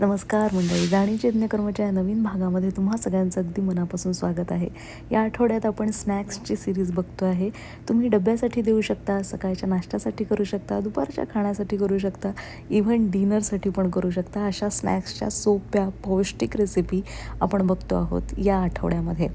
नमस्कार मंडळी जाणीचे यज्ञकर्माच्या या नवीन भागामध्ये तुम्हा सगळ्यांचं अगदी मनापासून स्वागत आहे. या आठवड्यात आपण स्नॅक्सची सिरीज बघतो आहे. तुम्ही डब्यासाठी देऊ शकता सकाळच्या नाश्त्यासाठी करू शकता दुपारच्या खाण्यासाठी करू शकता इव्हन डिनरसाठी पण करू शकता. अशा स्नॅक्सच्या सोप्या पौष्टिक रेसिपी आपण बघतो आहोत या आठवड्यामध्ये.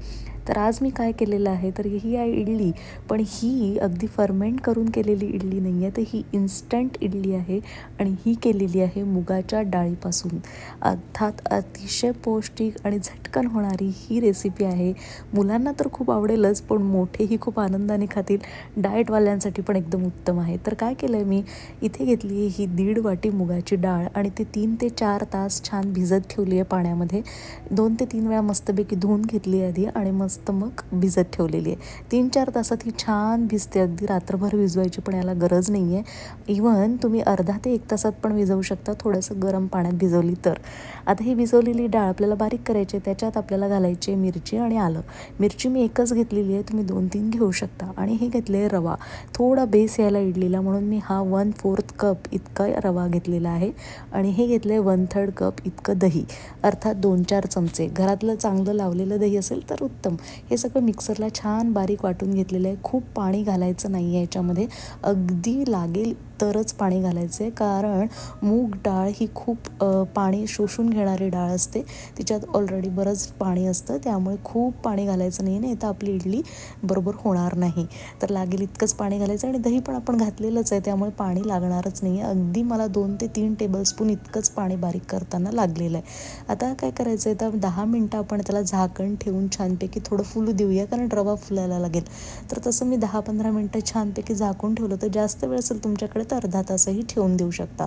तर आज मी काय केलेलं आहे तर ही आहे इडली. पण ही अगदी फर्मेंट करून केलेली इडली नाही आहे तर ही इन्स्टंट इडली आहे आणि ही केलेली आहे मुगाच्या डाळीपासून. अर्थात अतिशय पौष्टिक आणि झटकन होणारी ही रेसिपी आहे. मुलांना तर खूप आवडेलच पण मोठेही खूप आनंदाने खातील. डाएटवाल्यांसाठी पण एकदम उत्तम आहे. तर काय केलं आहे मी? इथे घेतली आहे ही दीड वाटी मुगाची डाळ आणि ती तीन ते चार तास छान भिजत ठेवली आहे पाण्यामध्ये. दोन ते तीन वेळा मस्तपैकी धुवून घेतली आधी आणि मस्त मग भिजत ठेवलेली आहे. तीन चार तासात ही छान भिजते. अगदी रात्रभर भिजवायची पण याला गरज नाही आहे इवन तुम्ही अर्धा ते एक तासात पण भिजवू शकता थोडंसं गरम पाण्यात भिजवली तर. आता ही भिजवलेली डाळ आपल्याला बारीक करायची आहे. त्याच्यात आपल्याला घालायची आहे मिरची आणि आलं. मिरची मी एकच घेतलेली आहे. तुम्ही दोन तीन घेऊ शकता. आणि हे घेतले आहे रवा. थोडा बेस यायला इडलीला म्हणून मी हा वन फोर्थ कप इतका रवा घेतलेला आहे. आणि हे घेतलं आहे वन थर्ड कप इतकं दही. अर्थात दोन चार चमचे. घरातलं चांगलं लावलेलं दही असेल तर उत्तम. हे सगळं मिक्सरला छान बारीक वाटून घेतलेलं आहे. खूप पाणी घालायचं नाही आहे याच्यामध्ये. अगदी लागेल तरच पाणी घालायचं आहे. कारण मूग डाळ ही खूप पाणी शोषून घेणारी डाळ असते. तिच्यात ऑलरेडी बरंच पाणी असतं. त्यामुळे खूप पाणी घालायचं नाही नाही तर आपली इडली बरोबर होणार नाही. तर लागेल इतकंच पाणी घालायचं आणि दही पण आपण घातलेलंच आहे. त्यामुळे पाणी लागणारच नाही आहे अगदी मला दोन ते तीन टेबलस्पून इतकंच पाणी बारीक करताना लागलेलं आहे. आता काय करायचं आहे तर दहा मिनटं आपण त्याला झाकण ठेवून छानपैकी थोडं फुलू देऊया. कारण रवा फुलायला लागेल. तर तसं मी दहा पंधरा मिनटं छानपैकी झाकून ठेवलं. तर जास्त वेळ असेल तुमच्याकडे तर अर्धा तासही ठेवून देऊ शकता.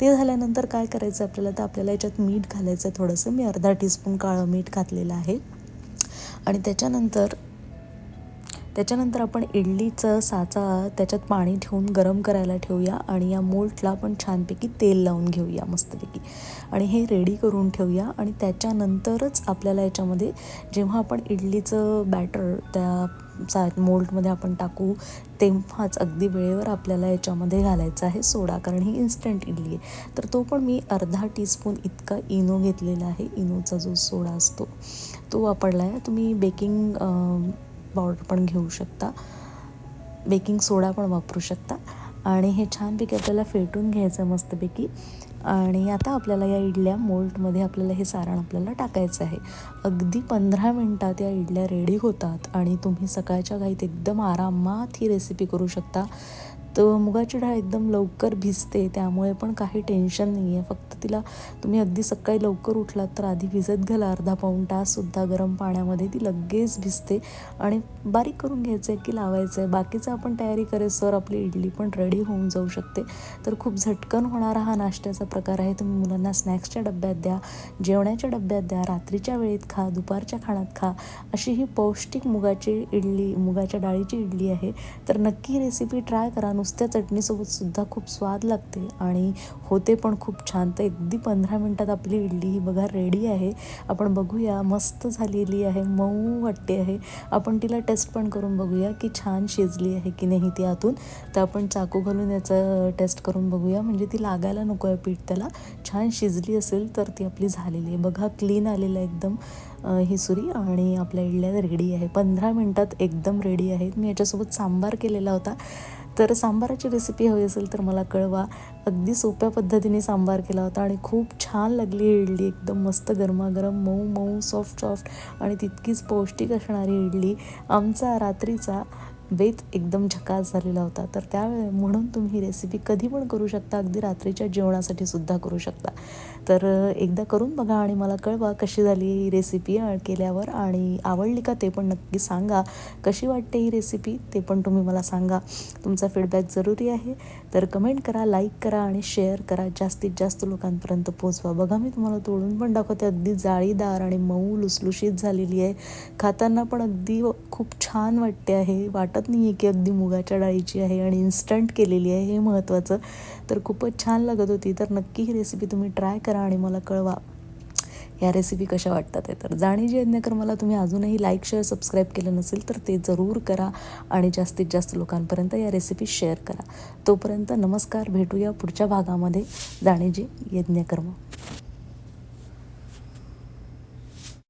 ते झाल्यानंतर काय करायचं आपल्याला? तर आपल्याला याच्यात मीठ घालायचं आहे थोडंसं. मी अर्धा टीस्पून काळं मीठ घातलेलं आहे. आणि त्याच्यानंतर त्याच्यानंतर आपण इडलीचं साचा त्याच्यात पाणी ठेवून गरम करायला ठेवूया. आणि या मोल्टला आपण छानपैकी तेल लावून घेऊया मस्तपैकी. आणि हे रेडी करून ठेवूया. आणि त्याच्यानंतरच आपल्याला याच्यामध्ये जेव्हा आपण इडलीचं बॅटर त्या सा मोल्डमध्ये आपण टाकू तेव्हाच अगदी वेळेवर आपल्याला याच्यामध्ये घालायचा आहे सोडा कारण ही इन्स्टंट इडली आहे. तर तो पण मी अर्धा टीस्पून इतका इनो घेतलेला आहे इनोचा जो सोडा असतो तो वापरला आहे तुम्ही बेकिंग पावडर पण घेऊ शकता. बेकिंग सोडा पण वापरू शकता. आणि हे छानपैकी आपल्याला फेटून घ्यायचं मस्तपैकी. आणि आता आपल्याला या इडल्या मोल्टमध्ये आपल्याला हे सारण आपल्याला टाकायचं आहे. अगदी पंधरा मिनटात या इडल्या रेडी होतात आणि तुम्ही सकाळच्या घाईत एकदम आरामात ही रेसिपी करू शकता. तर मुगाची डाळ एकदम लवकर भिजते त्यामुळे पण काही टेन्शन नाही आहे फक्त तिला तुम्ही अगदी सकाळी लवकर उठलात तर आधी भिजत घाला. अर्धा पाऊण ताससुद्धा गरम पाण्यामध्ये ती लगेच भिजते आणि बारीक करून घ्यायचं आहे की लावायचं आहे बाकीचं आपण तयारी करेसर आपली इडली पण रेडी होऊन जाऊ शकते. तर खूप झटकन होणारा हा नाश्त्याचा प्रकार आहे. तुम्ही मुलांना स्नॅक्सच्या डब्यात द्या जेवणाच्या डब्यात द्या रात्रीच्या वेळेत खा दुपारच्या खाण्यात खा. अशी ही पौष्टिक मुगाची इडली मुगाच्या डाळीची इडली आहे. तर नक्की रेसिपी ट्राय करा. नुसत्या चटणीसोबत सुद्धा खूप स्वाद लागते आणि होते पण खूप छान. तर अगदी पंधरा मिनटात आपली इडली ही बघा रेडी आहे. आपण बघूया मस्त झालेली आहे मऊ वाटते आहे. आपण तिला टेस्ट पण करून बघूया की छान शिजली आहे की नाही ती आतून. तर आपण चाकू घालून याचं टेस्ट करून बघूया. म्हणजे ती लागायला नको आहे पीठ त्याला. छान शिजली असेल तर ती आपली झालेली आहे. बघा क्लीन आलेलं आहे एकदम ही सुरी आणि आपल्या इडल्या रेडी आहे. पंधरा मिनटात एकदम रेडी आहेत. मी याच्यासोबत सांबार केलेला होता. तर सांबाराची रेसिपी हवी असेल तर मला कळवा. अगदी सोप्या पद्धतीने सांबार केला होता आणि खूप छान लागली इडली. एकदम मस्त गरमागरम मऊ मऊ सॉफ्ट सॉफ्ट आणि तितकीच पौष्टिक असणारी इडली. आमचा रात्रीचा बेत एकदम झकास झालेला होता. तर त्यावेळे म्हणून तुम्ही ही रेसिपी कधी पण करू शकता. अगदी रात्रीच्या जेवणासाठी सुद्धा करू शकता. तर एकदा करून बघा आणि मला कळवा कशी झाली ही रेसिपी केल्यावर आणि आवडली का ते पण नक्की सांगा. कशी वाटते ही रेसिपी ते पण तुम्ही मला सांगा. तुमचा फीडबॅक जरुरी आहे. तर कमेंट करा लाईक करा आणि शेअर करा. जास्तीत जास्त लोकांपर्यंत पोचवा बघा मी तुम्हाला तोडून पण दाखवते. अगदी जाळीदार आणि मऊ लुसलुशीत झालेली आहे. खाताना पण अगदी खूप छान वाटते आहे. वाटत नाही आहे की अगदी मुगाच्या डाळीची आहे आणि इन्स्टंट केलेली आहे हे महत्त्वाचं तर खूपच छान लागत होती. तर नक्की ही रेसिपी तुम्ही ट्राय करा आणि मला कळवा. या रेसिपी कशा वाटतात आहे तर जाणीजी यज्ञकर्माला तुम्ही अजूनही लाईक शेअर सबस्क्राईब केलं नसेल तर ते जरूर करा आणि जास्तीत जास्त लोकांपर्यंत या रेसिपी शेअर करा. तोपर्यंत नमस्कार. भेटूया पुढच्या भागामध्ये. जाणीजी यज्ञकर्म.